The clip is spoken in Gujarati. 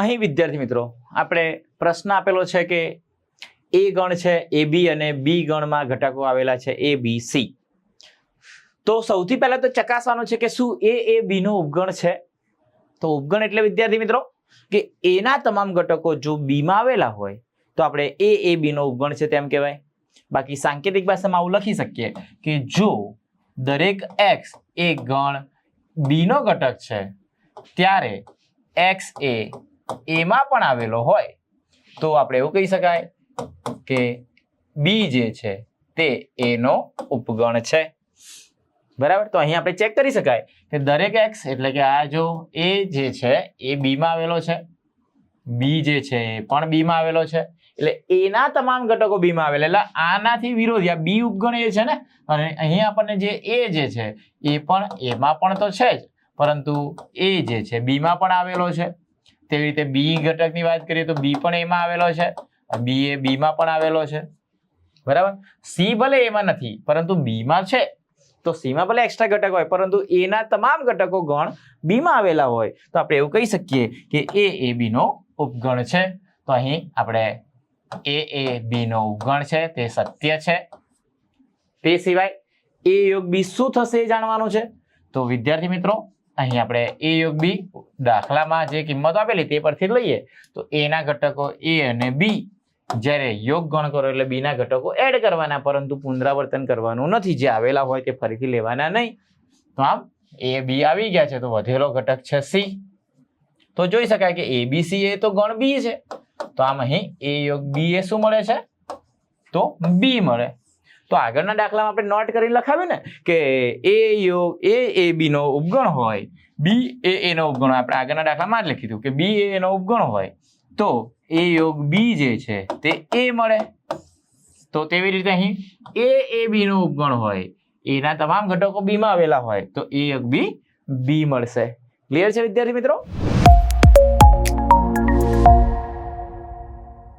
અહીં વિદ્યાર્થી મિત્રો, આપણે પ્રશ્ન આપેલો છે કે એ ગણ છે એ બી અને બી ગણમાં ઘટકો આવેલા છે એ બી સી. તો સૌથી પહેલા તો ચકાસવાનું છે કે શું એ એ બી નો ઉપગણ છે? તો ઉપગણ એટલે વિદ્યાર્થી મિત્રો, કે એના તમામ ઘટકો જો બીમાં આવેલા હોય, તો આપણે એ એ બી નો ઉપગણ છે તેમ કહેવાય. બાકી સાંકેતિક ભાષામાં આવું લખી શકીએ કે જો દરેક એક્સ એ ગણ બી નો ઘટક છે, ત્યારે એક્સ એ એમાં પણ આવેલો હોય, તો આપણે એવું કહી શકાય કે બી જે છે તે એનો ઉપગણ છે. બરાબર? તો અહીં આપણે ચેક કરી શકાય કે દરેક એક્સ એટલે કે આ જો એ જે છે એ બીમાં આવેલો છે. બી જે છે એ પણ બીમાં આવેલો છે. એટલે એના તમામ ઘટકો બીમાં આવેલા. એટલે આનાથી વિરોધી, આ બી ઉપગણ એ છે ને? અને અહીં આપણને જે એ જે છે એ પણ એમાં પણ તો છે જ. પરંતુ એ જે છે બીમાં પણ આવેલો છે. તેવી રીતે બી ઘટકની વાત કરીએ તો બી પણ એમાં આવેલો છે બી એ બીમાં પણ આવેલો છે. બરાબર? સી ભલે એમાં નથી, પરંતુ બીમાં છે. તો સીમાં ભલે એક્સ્ટ્રા ઘટક હોય, પરંતુ એના તમામ ઘટકો ગણ બીમાં આવેલા હોય. તો આપણે એવું કહી શકીએ કે એ એ બીનો ઉપગણ છે. તો અહીં આપણે એ એ બીનો ઉપગણ છે, તે સત્ય છે. તે સિવાય એ યોગ બી શું થશે એ જાણવાનું છે? તો વિદ્યાર્થી મિત્રો અહીં આપણે એ યોગ બી દાખલામાં જે કિંમત આપેલી તે પરથી લઈએ. તો એના ઘટકો એ અને બી જ્યારે યોગ ગણ કરો એટલે બીના ઘટકો એડ કરવાના, પરંતુ પુનરાવર્તન કરવાનું નથી. જે આવેલા હોય તે ફરીથી લેવાના નહીં. તો આમ એ બી આવી ગયા છે. તો વધેલો ઘટક છે સી તો જોઈ શકાય કે એ બી સી એ તો ગણ બી છે. તો આમ અહીં એ યોગ બી એ શું મળે છે? તો બી મળે. તો આગળના દાખલામાં આપણે નોટ કરી લખાવ્યું ને કે એ યોગ એ એ બી નો ઉપગણ હોય. બી એ એ નો ઉપગણ આપણે આગળના દાખલામાં જ લખી દઉં કે બી એ એનો ઉપગણ હોય. તો એ યોગ બી જે છે તે એ મળે. તો તેવી રીતે અહીં એ એ બી નો ઉપગણ હોય. એના તમામ ઘટકો બીમાં આવેલા હોય. તો એ યોગ બી બી મળશે. ક્લિયર છે વિદ્યાર્થી મિત્રો?